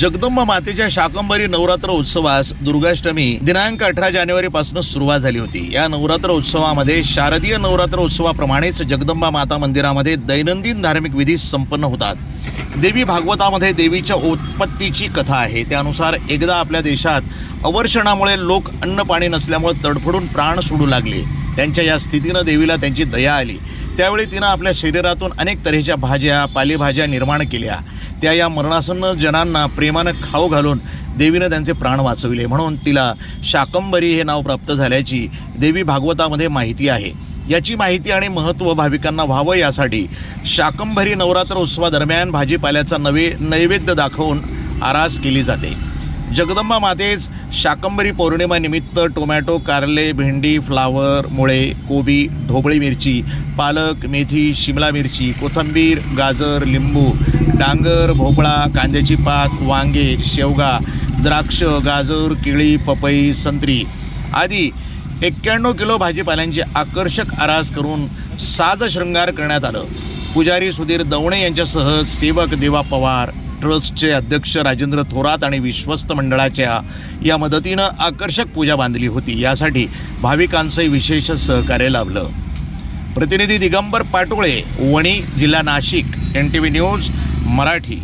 जगदंबा मातेच्या शाकंबरी नवरात्र उत्सवास दुर्गाष्टमी दिनांक अठरा जानेवारी पासून सुरुवात झाली होती. या नवरात्र उत्सवामध्ये शारदीय नवरात्र उत्सवाप्रमाणेच जगदंबा माता मंदिरामध्ये दैनंदिन धार्मिक विधी संपन्न होतात. देवी भागवतामध्ये देवीच्या उत्पत्तीची कथा आहे. त्यानुसार एकदा आपल्या देशात अवर्षणामुळे लोक अन्न पाणी नसल्यामुळे तडफडून प्राण सोडू लागले. त्यांच्या या स्थितीनं देवीला त्यांची दया आली. त्यावेळी तिनं आपल्या शरीरातून अनेक तऱ्हेच्या भाज्या पालेभाज्या निर्माण केल्या. त्या या मरणासन्न जनांना प्रेमानं खाऊ घालून देवीनं त्यांचे प्राण वाचविले. म्हणून तिला शाकंबरी हे नाव प्राप्त झाल्याची देवी भागवतामध्ये माहिती आहे. याची माहिती आणि महत्त्व भाविकांना व्हावं यासाठी शाकंभरी नवरात्र उत्सवादरम्यान भाजीपाल्याचा नवे नैवेद्य दाखवून आरास केली जाते. जगदंबा मातेस शाकंबरी पौर्णिमानिमित्त टोमॅटो कारले भेंडी फ्लावर मुळे कोबी ढोबळी मिरची पालक मेथी शिमला मिरची कोथिंबीर गाजर लिंबू डांगर भोपळा कांद्याची पात वांगे शेवगा द्राक्ष गाजर केळी पपई संत्री आदी एक्क्याण्णव किलो भाजीपाल्यांची आकर्षक आरास करून साज शृंगार करण्यात आलं. पुजारी सुधीर दवणे यांच्यासह सेवक देवा पवार. ट्रस्टचे अध्यक्ष राजेंद्र थोरात आणि विश्वस्त मंडळाच्या या मदतीनं आकर्षक पूजा बांधली होती. यासाठी भाविकांचं विशेष सहकार्य लाभलं. प्रतिनिधी दिगंबर पाटोळे वणी जिल्हा Nashik N T V news Marathi.